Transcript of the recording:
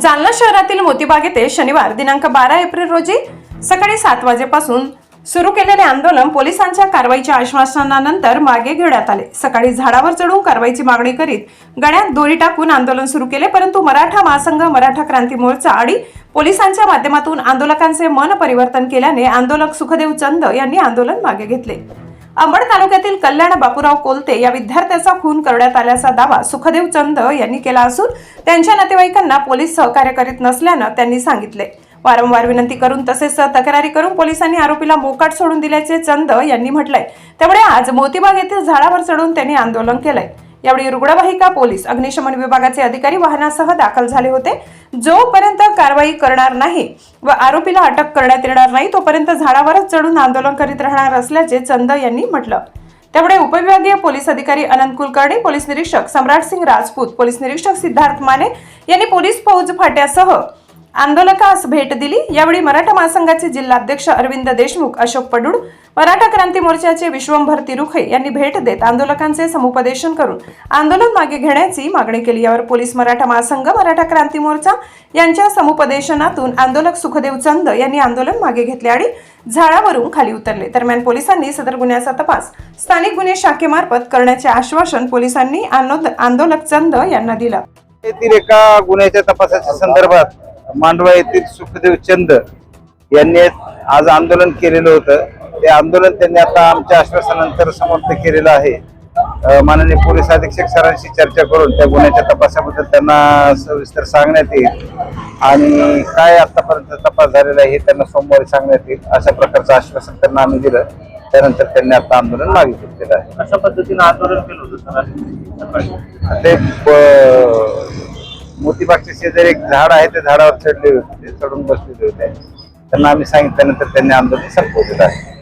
जालना शहरातील मोतीबाग येथे शनिवार दिनांक बारा एप्रिल रोजी सकाळी सात वाजेपासून सुरू केलेले आंदोलन पोलिसांच्या कारवाईच्या आश्वासनानंतर मागे घेण्यात आले. सकाळी झाडावर चढून कारवाईची मागणी करीत गळ्यात दोरी टाकून आंदोलन सुरू केले परंतु मराठा महासंघ मराठा क्रांती मोर्चा आणि पोलिसांच्या माध्यमातून आंदोलकांचे मन परिवर्तन केल्याने आंदोलक सुखदेव चंद यांनी आंदोलन मागे घेतले. अंबड तालुक्यातील कल्याण बापूराव कोलते या विद्यार्थ्याचा खून करण्यात आल्याचा दावा सुखदेव चंद यांनी केला असून त्यांच्या नातेवाईकांना पोलीस सहकार्य करीत नसल्यानं त्यांनी सांगितले. वारंवार विनंती करून तसेच तक्रारी करून पोलिसांनी आरोपीला मोकाट सोडून दिल्याचे चंद यांनी म्हटलंय. त्यामुळे आज मोतीबाग येथील झाडावर चढून त्यांनी आंदोलन केलंय. यावेळी रुग्णवाहिका पोलीस अग्निशमन विभागाचे अधिकारी वाहनासह दाखल झाले होते. जोपर्यंत कारवाई करणार नाही व आरोपीला अटक करण्यात येणार नाही तोपर्यंत झाडावरच चढून आंदोलन करीत राहणार असल्याचे चंद यांनी म्हटलं. त्यामुळे उपविभागीय पोलीस अधिकारी अनंत कुलकर्णी पोलीस निरीक्षक सम्राट सिंग राजपूत पोलीस निरीक्षक सिद्धार्थ माने यांनी पोलीस फौज फाट्यासह आंदोलकास भेट दिली. यावेळी मराठा महासंघाचे जिल्हाध्यक्ष अरविंद देशमुख अशोक पडूड मराठा क्रांती मोर्चाचे विश्वंभर तिरुखे यांनी भेट देत आंदोलकांचे समुपदेशन करून आंदोलन मागे घेण्याची मागणी केली. यावर पोलीस मराठा महासंघ मराठा क्रांती मोर्चा यांच्या समुपदेशनातून आंदोलक सुखदेव चंद यांनी आंदोलन मागे घेतले आणि झाडावरून खाली उतरले. दरम्यान पोलिसांनी सदर गुन्ह्याचा तपास स्थानिक गुन्हे शाखेमार्फत करण्याचे आश्वासन पोलिसांनी आंदोलक चंद यांना दिलं. एका गुन्ह्याच्या तपासाच्या संदर्भात मांडवा येथील सुखदेव चंद यांनी आज आंदोलन केलेलं होतं. ते आंदोलन त्यांनी आता आमच्या आश्वासनानंतर समाप्त केलेलं आहे. माननीय पोलीस अधीक्षक सरांशी चर्चा करून त्या गुन्ह्याच्या तपासाबद्दल त्यांना सविस्तर सांगण्यात येईल. आणि काय आतापर्यंत तपास झालेला आहे हे त्यांना सोमवारी सांगण्यात येईल. अशा प्रकारचं आश्वासन त्यांना आम्ही दिलं. त्यानंतर त्यांनी आता आंदोलन मागे घेतलेलं आहे. अशा पद्धतीने आंदोलन केलं होतं ते मोतीबागच्या शेजारी एक झाड आहे त्या झाडावर चढले होते. ते चढून बसलेले होते. त्यांना आम्ही सांगितल्यानंतर त्यांनी आंदोलन संपवलेलं आहे